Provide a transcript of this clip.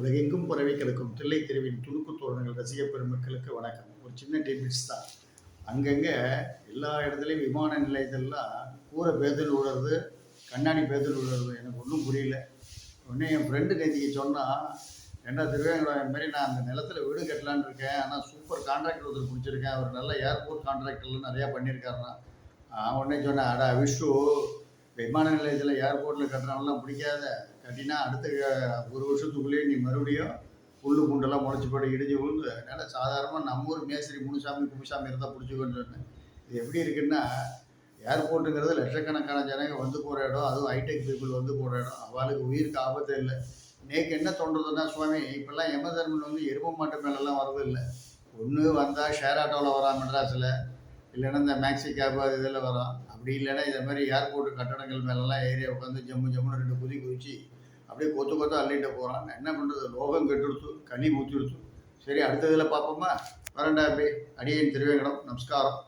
உலகெங்கும் பரவி கிடக்கும் தில்லை தெருவின் துணுக்கு தோரணங்கள் ரசிக பெருமக்களுக்கு வணக்கம். ஒரு சின்ன டிபிட்ஸ் தான். அங்கங்கே எல்லா இடத்துலையும் விமான நிலையத்தெல்லாம் கூரை பேதல் விடுறது கண்ணாடி பேதல் விடுறது எனக்கு ஒன்றும் புரியல. உடனே என் ஃப்ரெண்டு நேத்திக்கு சொன்னால் என்ன திருவேங்கடம் மாரி நான் அந்த நிலத்தில் வீடு கட்டலான்னு இருக்கேன். ஆனால் சூப்பர் கான்ட்ராக்டர் ஒருத்தர் பிடிச்சிருக்கேன் அவர் நல்ல ஏர்போர்ட் கான்ட்ராக்டர்லாம் நிறையா பண்ணியிருக்காருனா நான் உடனே சொன்னேன் அடா விஷ்ணு விமான நிலையத்தில் ஏர்போர்ட்டில் கட்டுறவங்களாம் பிடிக்காத. கட்டினா அடுத்த ஒரு வருஷத்துக்குள்ளேயே நீ மறுபடியும் புல்லு குண்டெல்லாம் முளைச்சி போட்டு இடிஞ்சு விழுந்து அதனால் சாதாரணமாக நம்ம ஊர் மேஸ்திரி முனுசாமி குமுசாமி இருந்தால் பிடிச்சிக்கோன்னு. சொன்னேன் இது எப்படி இருக்குன்னா ஏர்போர்ட்டுங்கிறது லட்சக்கணக்கான ஜனங்க வந்து போகிற இடம் அதுவும் ஹைடெக் பீப்புள் வந்து போகிற இடம். அவளுக்கு உயிருக்கு ஆபத்து இல்லை. நேக்கு என்ன தோன்றதுன்னா சுவாமி இப்போல்லாம் எம வந்து எரும மாட்டு மேலெல்லாம் வரது இல்லை ஒன்று வந்தால் ஷேர் ஆட்டோவில் வரா மெட்ராஸில். இல்லைன்னா இந்த மேக்ஸி கேப் அது இதில் வரும். அப்படி இல்லைன்னா இதை மாதிரி ஏர்போர்ட் கட்டடங்கள் மேலெல்லாம் ஏரியா உட்காந்து ஜம்மு ஜம்முன்னு ரெண்டு குதி குதிச்சு அப்படியே கொத்து கொத்து அள்ளிட்டு போகிறான் நான் என்ன பண்ணுறது லோகம் கெட்டுடுத்து கனி ஊற்றிடுத்து சரி அடுத்ததில் பார்ப்போமா? வரண்டா அப்படி. அடியேன் திருவேங்கடம். நமஸ்காரம்.